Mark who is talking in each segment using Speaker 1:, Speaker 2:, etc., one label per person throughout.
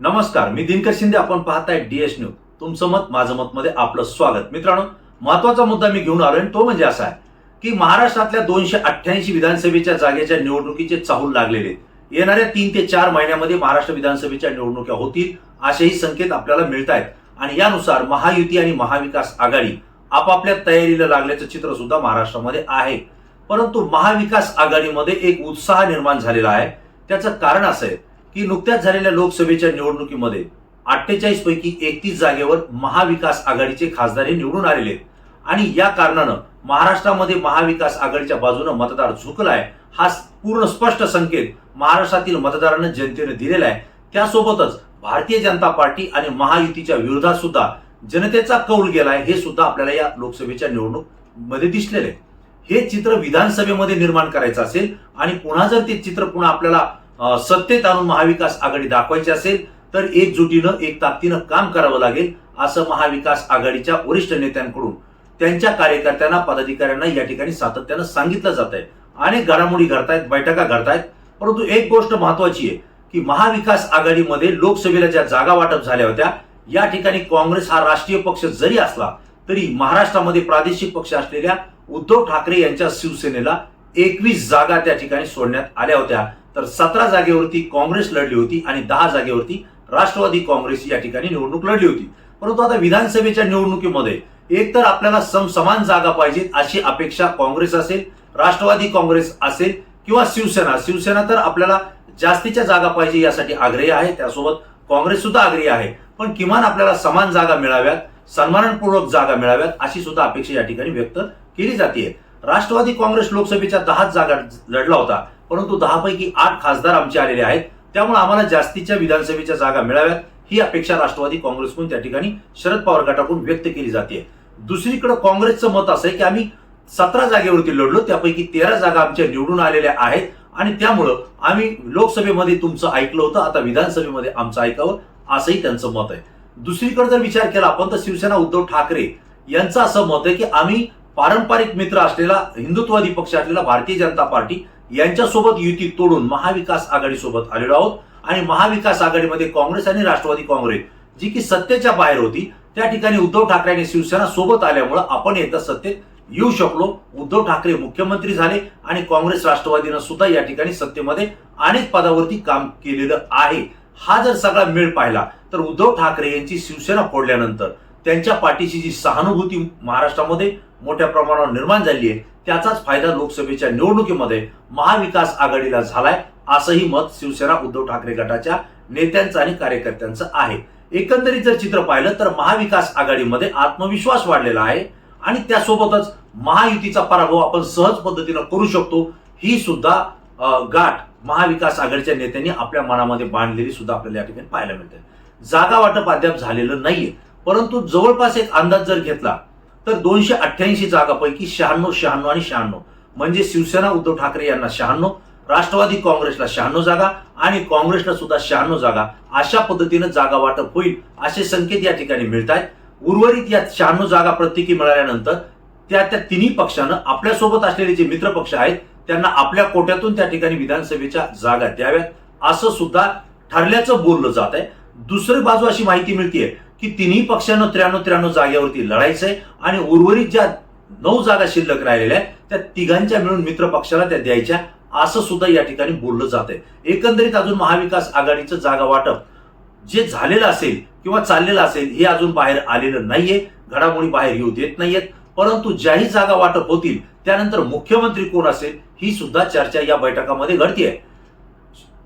Speaker 1: नमस्कार मी दिनकर शिंदे आपण पाहताय डीएस न्यूज तुमचं मत माझं मत मध्ये आपलं स्वागत. मित्रांनो महत्त्वाचा मुद्दा मी घेऊन आलोय आणि तो म्हणजे असा आहे की महाराष्ट्रातल्या दोनशे अठ्ठ्याऐंशी विधानसभेच्या जागेच्या निवडणुकीचे चाहूल लागलेले. आहेत. येणाऱ्या तीन ते चार महिन्यामध्ये महाराष्ट्र विधानसभेच्या निवडणुका होतील असेही संकेत आपल्याला मिळत आहेत आणि यानुसार महायुती आणि महाविकास आघाडी आपापल्या तयारीला लागल्याचं चित्र सुद्धा महाराष्ट्रामध्ये आहे. परंतु महाविकास आघाडीमध्ये एक उत्साह निर्माण झालेला आहे. त्याचं कारण असं आहे की नुकत्याच झालेल्या लोकसभेच्या निवडणुकीमध्ये अठ्ठेचाळीस पैकी एकतीस जागेवर महाविकास आघाडीचे खासदार हे निवडून आलेले आणि या कारणानं महाराष्ट्रामध्ये महाविकास आघाडीच्या बाजूनं मतदार झुकलाय हा पूर्ण स्पष्ट संकेत महाराष्ट्रातील मतदारांना जनतेने दिलेला आहे. त्यासोबतच भारतीय जनता पार्टी आणि महायुतीच्या विरोधात सुद्धा जनतेचा कौल गेलाय हे सुद्धा आपल्याला या लोकसभेच्या निवडणूकमध्ये दिसलेले हे चित्र विधानसभेमध्ये निर्माण करायचं असेल आणि पुन्हा जर ते चित्र पुन्हा आपल्याला सत्तेत आणून महाविकास आघाडी दाखवायची असेल तर एकजुटीनं एक ताकदीनं काम करावं लागेल असं महाविकास आघाडीच्या वरिष्ठ नेत्यांकडून त्यांच्या कार्यकर्त्यांना पदाधिकाऱ्यांना या ठिकाणी सातत्यानं सांगितलं जात आहे. अनेक घडामोडी घडतायत बैठका घडतायत परंतु एक गोष्ट महत्वाची आहे की महाविकास आघाडीमध्ये लोकसभेला ज्या जागा वाटप झाल्या होत्या या ठिकाणी काँग्रेस हा राष्ट्रीय पक्ष जरी असला तरी महाराष्ट्रामध्ये प्रादेशिक पक्ष असलेल्या उद्धव ठाकरे यांच्या शिवसेनेला एकवीस जागा त्या ठिकाणी सोडण्यात आल्या होत्या. तर सतरा जागेवरती काँग्रेस लढली होती आणि दहा जागेवरती राष्ट्रवादी काँग्रेस या ठिकाणी निवडणूक लढली होती. परंतु आता विधानसभेच्या निवडणुकीमध्ये एक तर आपल्याला सम समान जागा पाहिजे अशी अपेक्षा काँग्रेस असेल राष्ट्रवादी काँग्रेस असेल किंवा शिवसेना. शिवसेना तर आपल्याला जास्तीच्या जागा पाहिजे यासाठी आग्रही आहे त्यासोबत काँग्रेस सुद्धा आग्रही आहे. पण किमान आपल्याला समान जागा मिळाव्यात सन्मानपूर्वक जागा मिळाव्यात अशी सुद्धा अपेक्षा या ठिकाणी व्यक्त केली जाते राष्ट्रवादी काँग्रेस लोकसभेच्या दहा जागा लढला होता. परंतु दहापैकी आठ खासदार आमचे आलेले आहेत. त्यामुळे आम्हाला जास्तीच्या विधानसभेच्या जागा मिळाव्यात. ही अपेक्षा राष्ट्रवादी काँग्रेसकडून त्या ठिकाणी शरद पवार गटाकडून व्यक्त केली जाते. दुसरीकडे काँग्रेसचं मत असं आहे की आम्ही सतरा जागेवरती लढलो त्यापैकी तेरा जागा आमच्या निवडून आलेल्या आहेत आणि त्यामुळं आम्ही लोकसभेमध्ये तुमचं ऐकलं होतं आता विधानसभेमध्ये आमचं ऐकावं असंही त्यांचं मत आहे. दुसरीकडे जर विचार केला आपण तर शिवसेना उद्धव ठाकरे यांचं असं मत आहे की आम्ही पारंपरिक मित्र असलेला हिंदुत्ववादी पक्ष असलेला भारतीय जनता पार्टी यांच्यासोबत युती तोडून महाविकास आघाडी सोबत आलेलो आहोत. आणि महाविकास आघाडीमध्ये काँग्रेस आणि राष्ट्रवादी काँग्रेस जी की सत्तेच्या बाहेर होती त्या ठिकाणी उद्धव ठाकरे आणि शिवसेना सोबत आल्यामुळं आपण एकदा सत्तेत येऊ शकलो. उद्धव ठाकरे मुख्यमंत्री झाले आणि काँग्रेस राष्ट्रवादीनं सुद्धा या ठिकाणी सत्तेमध्ये अनेक पदावरती काम केलेलं आहे. हा जर सगळा मेळ पाहिला तर उद्धव ठाकरे यांची शिवसेना फोडल्यानंतर त्यांच्या पाठीची जी सहानुभूती महाराष्ट्रामध्ये मोठ्या प्रमाणावर निर्माण झाली आहे त्याचाच फायदा लोकसभेच्या निवडणुकीमध्ये महाविकास आघाडीला झालाय असंही मत शिवसेना उद्धव ठाकरे गटाच्या नेत्यांचं आणि कार्यकर्त्यांचं आहे. एकंदरीत जर चित्र पाहिलं तर महाविकास आघाडीमध्ये आत्मविश्वास वाढलेला आहे आणि त्यासोबतच महायुतीचा पराभव आपण सहज पद्धतीनं करू शकतो ही सुद्धा गाठ महाविकास आघाडीच्या नेत्यांनी आपल्या मनामध्ये बांधलेली सुद्धा आपल्याला या ठिकाणी पाहायला मिळते. जागा वाटप अद्याप झालेलं नाहीये परंतु जवळपास एक अंदाज जर घेतला तर दोनशे अठ्ठ्याऐंशी जागापैकी शहाण्णव शहाण्णव आणि शहाण्णव. म्हणजे शिवसेना उद्धव ठाकरे यांना शहाण्णव राष्ट्रवादी काँग्रेसला शहाण्णव जागा आणि काँग्रेसला सुद्धा शहाण्णव जागा. अशा पद्धतीनं जागा वाटप होईल असे संकेत या ठिकाणी मिळत आहेत उर्वरित या शहाण्णव जागा प्रत्येकी मिळाल्यानंतर त्या त्या तिन्ही पक्षानं आपल्यासोबत असलेले जे मित्र पक्ष आहेत त्यांना आपल्या कोट्यातून त्या ठिकाणी विधानसभेच्या जागा द्याव्यात. असं सुद्धा ठरल्याचं बोललं जात आहे दुसरी बाजू अशी माहिती मिळतीये की तिन्ही पक्षांना त्र्याण्णव त्र्याण्णव जागेवरती लढायचंय आणि उर्वरित ज्या नऊ जागा शिल्लक राहिलेल्या आहेत त्या तिघांच्या मिळून मित्र पक्षाला त्या द्यायच्या असं सुद्धा या ठिकाणी बोललं जात आहे एकंदरीत अजून महाविकास आघाडीचं जागा वाटप जे झालेलं असेल किंवा चाललेलं असेल हे अजून बाहेर आलेलं नाहीये घडामोडी बाहेर येऊ देत नाहीयेत. परंतु ज्याही जागा वाटप होतील त्यानंतर मुख्यमंत्री कोण असेल ही सुद्धा चर्चा या बैठकामध्ये घडतीये.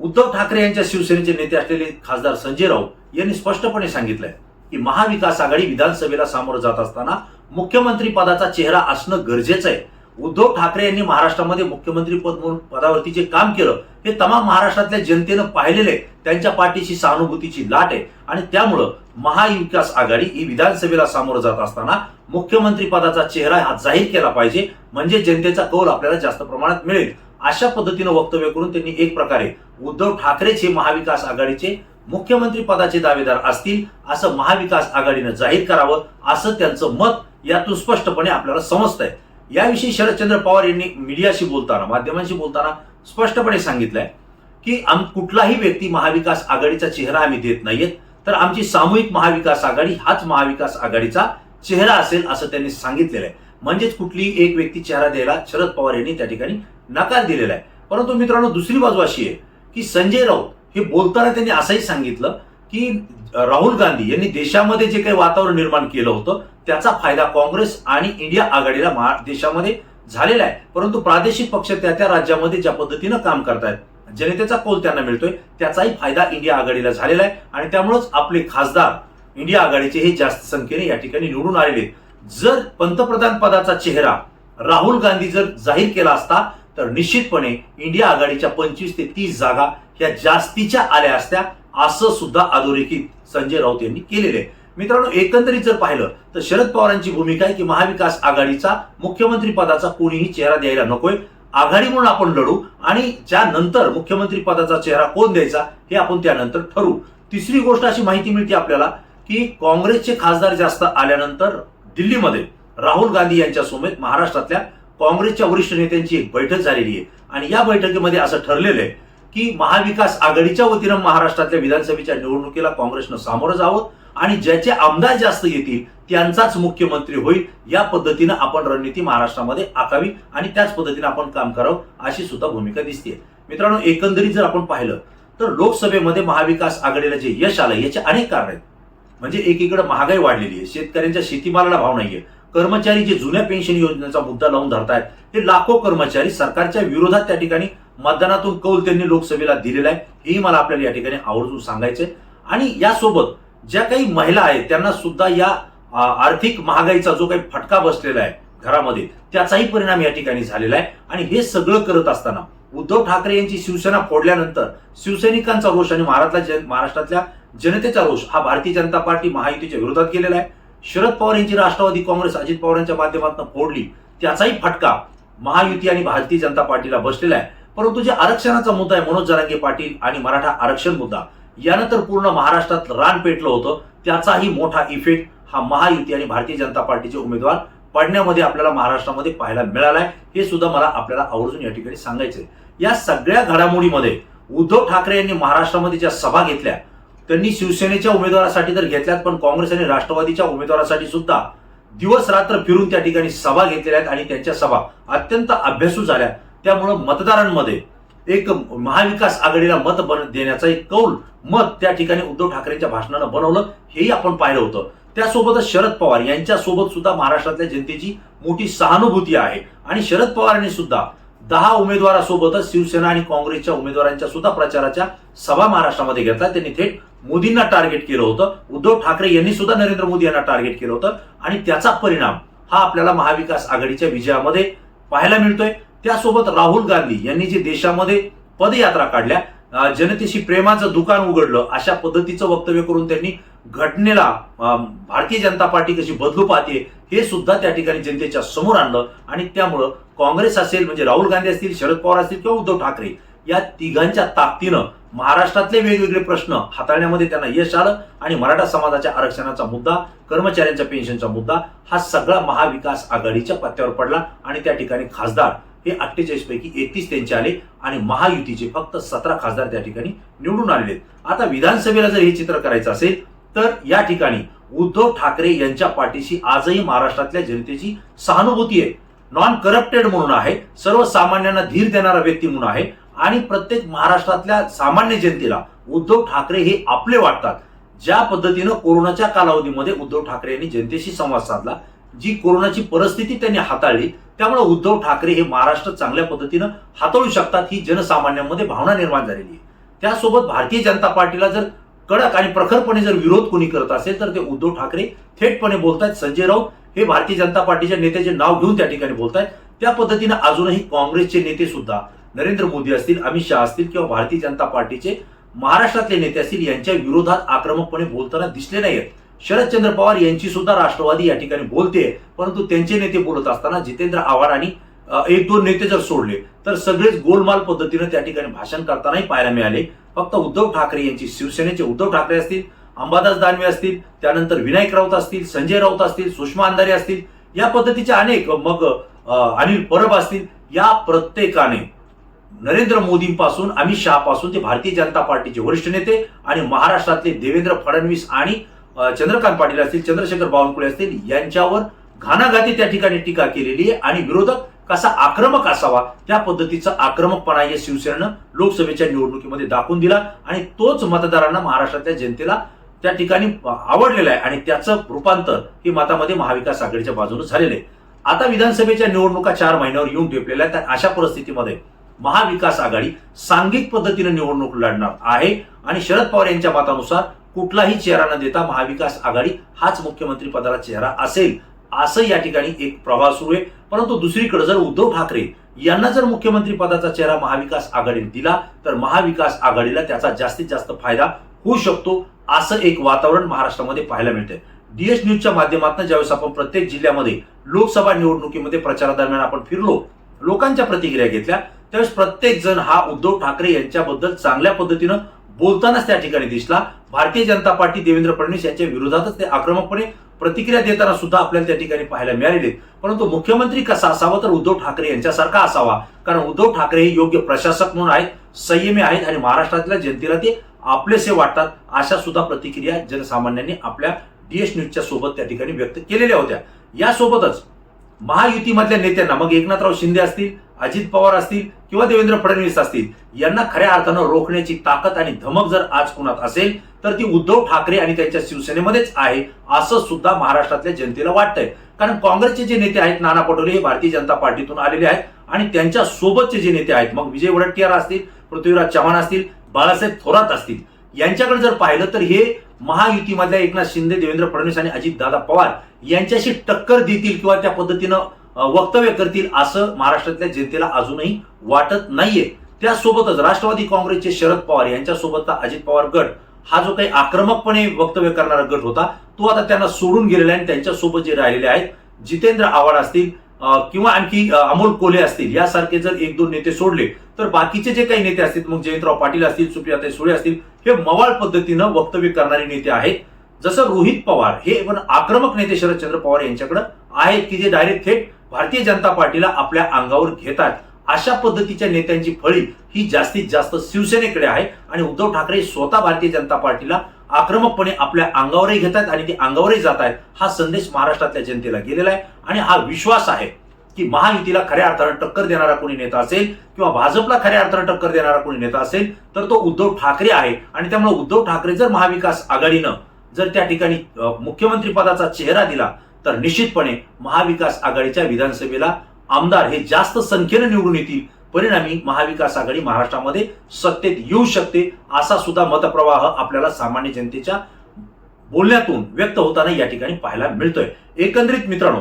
Speaker 1: उद्धव ठाकरे यांच्या शिवसेनेचे नेते असलेले खासदार संजय राऊत यांनी स्पष्टपणे सांगितलंय की महाविकास आघाडी विधानसभेला सामोरं जात असताना मुख्यमंत्री पदाचा चेहरा असणं गरजेचं आहे. उद्धव ठाकरे यांनी महाराष्ट्रामध्ये मुख्यमंत्री पद म्हणून पदावरती जे काम केलं हे तमाम महाराष्ट्रातल्या जनतेनं पाहिलेलं आहे त्यांच्या पाठीशी सहानुभूतीची लाट आहे. आणि त्यामुळं महाविकास आघाडी ही विधानसभेला सामोरं जात असताना मुख्यमंत्री पदाचा चेहरा हा जाहीर केला पाहिजे. म्हणजे जनतेचा कौल आपल्याला जास्त प्रमाणात मिळेल. अशा पद्धतीनं वक्तव्य करून त्यांनी एक प्रकारे उद्धव ठाकरेच हे महाविकास आघाडीचे मुख्यमंत्री पदाचे दावेदार असतील असं महाविकास आघाडीनं जाहीर करावं असं त्यांचं मत यातून स्पष्टपणे आपल्याला समजतंय. याविषयी शरदचंद्र पवार यांनी मीडियाशी बोलताना माध्यमांशी बोलताना स्पष्टपणे सांगितलंय की आम कुठलाही व्यक्ती महाविकास आघाडीचा चेहरा आम्ही देत नाहीयेत तर आमची सामूहिक महाविकास आघाडी हाच महाविकास आघाडीचा चेहरा असेल असं त्यांनी सांगितलेलं आहे. म्हणजेच कुठलीही एक व्यक्ती चेहरा द्यायला शरद पवार यांनी त्या ठिकाणी नकार दिलेला आहे. परंतु मित्रांनो दुसरी बाजू अशी आहे की संजय राऊत हे बोलताना त्यांनी असंही सांगितलं की राहुल गांधी यांनी देशामध्ये जे काही वातावरण निर्माण केलं होतं त्याचा फायदा काँग्रेस आणि इंडिया आघाडीला महा- देशामध्ये झालेला आहे. परंतु प्रादेशिक पक्ष त्या त्या राज्यामध्ये ज्या पद्धतीनं काम करतायत जनतेचा कौल त्यांना मिळतोय त्याचाही फायदा इंडिया आघाडीला झालेला आहे. आणि त्यामुळेच आपले खासदार इंडिया आघाडीचे हे जास्त संख्येने या ठिकाणी निवडून आलेले जर पंतप्रधान पदाचा चेहरा राहुल गांधी जर जाहीर केला असता तर निश्चितपणे इंडिया आघाडीच्या पंचवीस ते तीस जागा या जास्तीच्या आल्या असत्या असं सुद्धा अधोरेखित संजय राऊत यांनी केलेले आहे. मित्रांनो एकंदरीत जर पाहिलं तर शरद पवारांची भूमिका आहे की महाविकास आघाडीचा मुख्यमंत्री पदाचा कोणीही चेहरा द्यायला नकोय. आघाडी म्हणून आपण लढू आणि ज्यानंतर मुख्यमंत्री पदाचा चेहरा कोण द्यायचा हे आपण त्यानंतर ठरवू. तिसरी गोष्ट अशी माहिती मिळते आपल्याला की काँग्रेसचे खासदार जास्त आल्यानंतर दिल्लीमध्ये राहुल गांधी यांच्या समेत महाराष्ट्रातल्या काँग्रेसच्या वरिष्ठ नेत्यांची एक बैठक झालेली आहे. आणि या बैठकीमध्ये असं ठरलेलं आहे की महाविकास आघाडीच्या वतीनं महाराष्ट्रातल्या विधानसभेच्या निवडणुकीला काँग्रेसनं सामोरं जावं आणि ज्याचे आमदार जास्त येतील त्यांचाच मुख्यमंत्री होईल या पद्धतीनं आपण रणनीती महाराष्ट्रामध्ये आखावी आणि त्याच पद्धतीने आपण काम करावं अशी सुद्धा भूमिका दिसते मित्रांनो एकंदरीत जर आपण पाहिलं तर लोकसभेमध्ये महाविकास आघाडीला जे यश आलं याचे अनेक कारण आहेत. म्हणजे एकीकडे महागाई वाढलेली आहे शेतकऱ्यांच्या शेतीमालाला भाव नाहीये कर्मचारी जे जुन्या पेन्शन योजनेचा मुद्दा लावून धरतायत हे लाखो कर्मचारी सरकारच्या विरोधात त्या ठिकाणी मतदानातून कौल त्यांनी लोकसभेला दिलेला आहे. हेही मला आपल्याला या ठिकाणी आवर्जून सांगायचंय. आणि यासोबत ज्या काही महिला आहेत त्यांना सुद्धा या आर्थिक महागाईचा जो काही फटका बसलेला आहे घरामध्ये त्याचाही परिणाम या ठिकाणी झालेला आहे. आणि हे सगळं करत असताना उद्धव ठाकरे यांची शिवसेना फोडल्यानंतर शिवसैनिकांचा रोष आणि महाराष्ट्रातल्या महाराष्ट्रातल्या जनतेचा रोष हा भारतीय जनता पार्टी महायुतीच्या विरोधात गेलेला आहे. शरद पवार यांची राष्ट्रवादी काँग्रेस अजित पवार यांच्या माध्यमातून फोडली. त्याचाही फटका महायुती आणि भारतीय जनता पार्टीला बसलेला आहे. परंतु जे आरक्षणाचा मुद्दा आहे मनोज जरांगे पाटील आणि मराठा आरक्षण मुद्दा यानं तर पूर्ण महाराष्ट्रात रान पेटलं होतं. त्याचाही मोठा इफेक्ट हा महायुती आणि भारतीय जनता पार्टीचे उमेदवार पडण्यामध्ये आपल्याला महाराष्ट्रामध्ये पाहायला मिळालाय. हे सुद्धा मला आपल्याला आवर्जून या ठिकाणी सांगायचंय. या सगळ्या घडामोडीमध्ये उद्धव ठाकरे यांनी महाराष्ट्रामध्ये ज्या सभा घेतल्या त्यांनी शिवसेनेच्या उमेदवारासाठी तर घेतल्यात पण काँग्रेस आणि राष्ट्रवादीच्या उमेदवारासाठी सुद्धा दिवस रात्र फिरून त्या ठिकाणी सभा घेतलेल्या आहेत आणि त्यांच्या सभा अत्यंत अभ्यासू झाल्या त्यामुळं मतदारांमध्ये एक महाविकास आघाडीला मत बन देण्याचा एक कौल मत त्या ठिकाणी उद्धव ठाकरेंच्या भाषणानं बनवलं हेही आपण पाहिलं होतं. त्यासोबतच शरद पवार यांच्या सोबत सुद्धा महाराष्ट्रातल्या जनतेची मोठी सहानुभूती आहे. आणि शरद पवारांनी सुद्धा दहा उमेदवारासोबतच शिवसेना आणि काँग्रेसच्या उमेदवारांच्या सुद्धा प्रचाराच्या सभा महाराष्ट्रामध्ये घेतला त्यांनी थेट मोदींना टार्गेट केलं होतं. उद्धव ठाकरे यांनी सुद्धा नरेंद्र मोदी यांना टार्गेट केलं होतं. आणि त्याचा परिणाम हा आपल्याला महाविकास आघाडीच्या विजयामध्ये पाहायला मिळतोय. त्यासोबत राहुल गांधी यांनी जे देशामध्ये पदयात्रा काढल्या जनतेशी प्रेमाचं दुकान उघडलं अशा पद्धतीचं वक्तव्य करून त्यांनी घटनेला भारतीय जनता पार्टी कशी बदलू पाहते हे सुद्धा त्या ठिकाणी जनतेच्या समोर आणलं. आणि त्यामुळं काँग्रेस असेल म्हणजे राहुल गांधी असतील शरद पवार असतील किंवा उद्धव ठाकरे या तिघांच्या ताकदीनं महाराष्ट्रातले वेगवेगळे प्रश्न हाताळण्यामध्ये त्यांना यश आलं आणि मराठा समाजाच्या आरक्षणाचा मुद्दा कर्मचाऱ्यांच्या पेन्शनचा मुद्दा हा सगळा महाविकास आघाडीच्या पत्त्यावर पडला आणि त्या ठिकाणी खासदार हे अठ्ठेचाळीस पैकी एकतीस त्यांचे आले आणि महायुतीचे फक्त सतरा खासदार त्या ठिकाणी निवडून आलेले आता विधानसभेला जर हे चित्र करायचं असेल तर या ठिकाणी उद्धव ठाकरे यांच्या पाठीशी आजही महाराष्ट्रातल्या जनतेची सहानुभूती आहे. नॉन करप्टेड म्हणून आहे. सर्वसामान्यांना धीर देणारा व्यक्ती म्हणून आहे. आणि प्रत्येक महाराष्ट्रातल्या सामान्य जनतेला उद्धव ठाकरे हे आपले वाटतात. ज्या पद्धतीनं कोरोनाच्या कालावधीमध्ये उद्धव ठाकरे यांनी जनतेशी संवाद साधला जी कोरोनाची परिस्थिती त्यांनी हाताळली त्यामुळे उद्धव ठाकरे हे महाराष्ट्र चांगल्या पद्धतीनं हाताळू शकतात ही जनसामान्यांमध्ये भावना निर्माण झालेली आहे. त्यासोबत भारतीय जनता पार्टीला जर कडक आणि प्रखरपणे जर विरोध कोणी करत असेल तर ते उद्धव ठाकरे थेटपणे बोलतायत. संजय राऊत हे भारतीय जनता पार्टीच्या नेत्याचे नाव घेऊन त्या ठिकाणी बोलतायत. त्या पद्धतीनं अजूनही काँग्रेसचे नेते सुद्धा नरेंद्र मोदी असतील अमित शहा असतील किंवा भारतीय जनता पार्टीचे महाराष्ट्रातले नेते असतील यांच्या विरोधात आक्रमकपणे बोलताना दिसले नाहीत शरदचंद्र पवार यांची सुद्धा राष्ट्रवादी या ठिकाणी बोलते परंतु त्यांचे नेते बोलत असताना जितेंद्र आव्हाड आणि एक दोन नेते जर सोडले तर सगळेच गोलमाल पद्धतीनं त्या ठिकाणी भाषण करतानाही पाहायला मिळाले. फक्त उद्धव ठाकरे यांची शिवसेनेचे उद्धव ठाकरे असतील अंबादास दानवे असतील त्यानंतर विनायक राऊत असतील संजय राऊत असतील सुषमा अंधारे असतील या पद्धतीचे अनेक मग अनिल परब असतील या प्रत्येकाने नरेंद्र मोदींपासून अमित शहापासून ते भारतीय जनता पार्टीचे वरिष्ठ नेते आणि महाराष्ट्रातले देवेंद्र फडणवीस आणि चंद्रकांत पाटील असतील चंद्रशेखर बावनकुळे असतील यांच्यावर घाणाघाती त्या ठिकाणी टीका केलेली आहे आणि विरोधक कसा आक्रमक असावा त्या पद्धतीचा आक्रमकपणा या शिवसेनेनं लोकसभेच्या निवडणुकीमध्ये दाखवून दिला आणि तोच मतदारांना महाराष्ट्रातल्या जनतेला त्या ठिकाणी आवडलेला आहे आणि त्याचं रूपांतर हे मतामध्ये महाविकास आघाडीच्या बाजूने झालेलं आहे. आता विधानसभेच्या निवडणुका चार महिन्यावर येऊन ठेपलेल्या आहेत अशा परिस्थितीमध्ये महाविकास आघाडी सांघिक पद्धतीने निवडणूक लढणार आहे. आणि शरद पवार यांच्या मतानुसार कुठलाही चेहरा न देता महाविकास आघाडी हाच मुख्यमंत्री पदाला चेहरा असेल असं या ठिकाणी एक प्रवाह सुरू आहे. परंतु दुसरीकडे जर उद्धव ठाकरे यांना जर मुख्यमंत्री पदाचा चेहरा महाविकास आघाडीने दिला तर महाविकास आघाडीला त्याचा जास्तीत जास्त फायदा होऊ शकतो असं एक वातावरण महाराष्ट्रामध्ये पाहायला मिळतंय. डीएस न्यूजच्या माध्यमातून ज्यावेळेस आपण प्रत्येक जिल्ह्यामध्ये लोकसभा निवडणुकीमध्ये प्रचारादरम्यान आपण फिरलो लोकांच्या प्रतिक्रिया घेतल्या त्यावेळेस प्रत्येक जण हा उद्धव ठाकरे यांच्याबद्दल चांगल्या पद्धतीनं बोलतानाच त्या ठिकाणी दिसला. भारतीय जनता पार्टी देवेंद्र फडणवीस यांच्या विरोधातच ते आक्रमकपणे प्रतिक्रिया देताना सुद्धा आपल्याला त्या ठिकाणी पाहायला मिळालेले परंतु मुख्यमंत्री कसा असावा तर उद्धव ठाकरे यांच्यासारखा असावा. कारण उद्धव ठाकरे हे योग्य प्रशासक म्हणून आहेत संयमी आहेत आणि महाराष्ट्रातल्या जनतेला ते आपलेसे वाटतात अशा सुद्धा प्रतिक्रिया जनसामान्यांनी आपल्या डीएस न्यूजच्या सोबत त्या ठिकाणी व्यक्त केलेल्या होत्या. यासोबतच महायुतीमधल्या नेत्यांना मग एकनाथराव शिंदे असतील अजित पवार असतील किंवा देवेंद्र फडणवीस असतील यांना खऱ्या अर्थानं रोखण्याची ताकद आणि धमक जर आज कुणात असेल तर ती उद्धव ठाकरे आणि त्यांच्या शिवसेनेमध्येच आहे असं सुद्धा महाराष्ट्रातल्या जनतेला वाटतंय. कारण काँग्रेसचे जे नेते आहेत नाना पटोले हे भारतीय जनता पार्टीतून आलेले आहेत आणि त्यांच्या सोबतचे जे नेते आहेत मग विजय वडट्टीयार असतील पृथ्वीराज चव्हाण असतील बाळासाहेब थोरात असतील यांच्याकडे जर पाहिलं तर हे महायुतीमधल्या एकनाथ शिंदे देवेंद्र फडणवीस आणि अजित दादा पवार यांच्याशी टक्कर देतील किंवा त्या पद्धतीनं वक्तव्य करतील असं महाराष्ट्रातल्या जनतेला अजूनही वाटत नाहीये. त्यासोबतच राष्ट्रवादी काँग्रेसचे शरद पवार यांच्यासोबतचा अजित पवार गट हा जो काही आक्रमकपणे वक्तव्य करणारा गट होता तो आता त्यांना सोडून गेलेला आहे आणि त्यांच्यासोबत जे राहिलेले आहेत जितेंद्र आव्हाड असतील किंवा आणखी अमोल कोले असतील यासारखे जर एक दोन नेते सोडले तर बाकीचे जे काही नेते असतील मग जयंतराव पाटील असतील सुप्रियाताई सुळे असतील हे मवाळ पद्धतीनं वक्तव्य करणारे नेते आहेत. जसं रोहित पवार हे पण आक्रमक नेते शरदचंद्र पवार यांच्याकडे आहेत की जे डायरेक्ट थेट भारतीय जनता पार्टीला आपल्या अंगावर घेतात. अशा पद्धतीच्या नेत्यांची फळी ही जास्तीत जास्त शिवसेनेकडे आहे आणि उद्धव ठाकरे स्वतः भारतीय जनता पार्टीला आक्रमकपणे आपल्या अंगावरही घेतात आणि ते अंगावरही जात आहेत हा संदेश महाराष्ट्रातल्या जनतेला गेलेला आहे. आणि हा विश्वास आहे की महायुतीला खऱ्या अर्थानं टक्कर देणारा कोणी नेता असेल किंवा भाजपला खऱ्या अर्थानं टक्कर देणारा कोणी नेता असेल तर तो उद्धव ठाकरे आहे. आणि त्यामुळे उद्धव ठाकरे जर महाविकास आघाडीनं जर त्या ठिकाणी मुख्यमंत्रीपदाचा मुख्यमंत्री पदाचा चेहरा दिला तर निश्चितपणे महाविकास आघाडीच्या विधानसभेला आमदार हे जास्त संख्येनं निवडून येतील परिणामी महाविकास आघाडी महाराष्ट्रामध्ये सत्तेत येऊ शकते असा सुद्धा मतप्रवाह आपल्याला सामान्य जनतेच्या बोलण्यातून व्यक्त होताना या ठिकाणी पाहायला मिळतोय. एकंदरीत मित्रांनो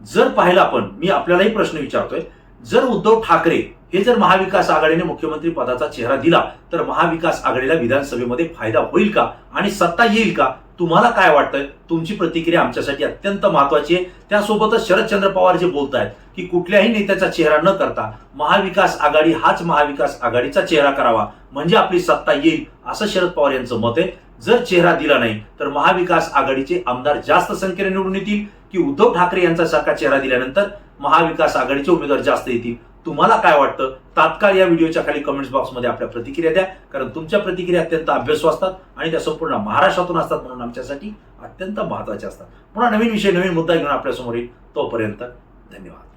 Speaker 1: जर पाहिलं आपण मी आपल्यालाही प्रश्न विचारतोय जर उद्धव ठाकरे हे जर महाविकास आघाडीने मुख्यमंत्री पदाचा चेहरा दिला तर महाविकास आघाडीला विधानसभेमध्ये फायदा होईल का? आणि सत्ता येईल का? तुम्हाला काय वाटतंय? तुमची प्रतिक्रिया आमच्यासाठी अत्यंत महत्वाची आहे. त्यासोबतच शरदचंद्र पवार जे बोलत आहेत की कुठल्याही नेत्याचा चेहरा न करता महाविकास आघाडी हाच महाविकास आघाडीचा चेहरा करावा. म्हणजे आपली सत्ता येईल असं शरद पवार यांचं मत आहे. जर चेहरा दिला नाही तर महाविकास आघाडीचे आमदार जास्त संख्येने निवडून येतील की उद्धव ठाकरे यांचा सारखा चेहरा दिल्यानंतर महाविकास आघाडीचे उमेदवार जास्त येतील. तुम्हाला काय वाटतं? तात्काळ या व्हिडिओच्या खाली कमेंट्स बॉक्समध्ये आपल्या प्रतिक्रिया द्या. कारण तुमच्या प्रतिक्रिया अत्यंत अभ्यासू असतात आणि त्या संपूर्ण महाराष्ट्रातून असतात म्हणून आमच्यासाठी अत्यंत महत्त्वाच्या असतात. पुन्हा नवीन विषय नवीन मुद्दा घेऊन आपल्यासमोर येईल. तोपर्यंत धन्यवाद.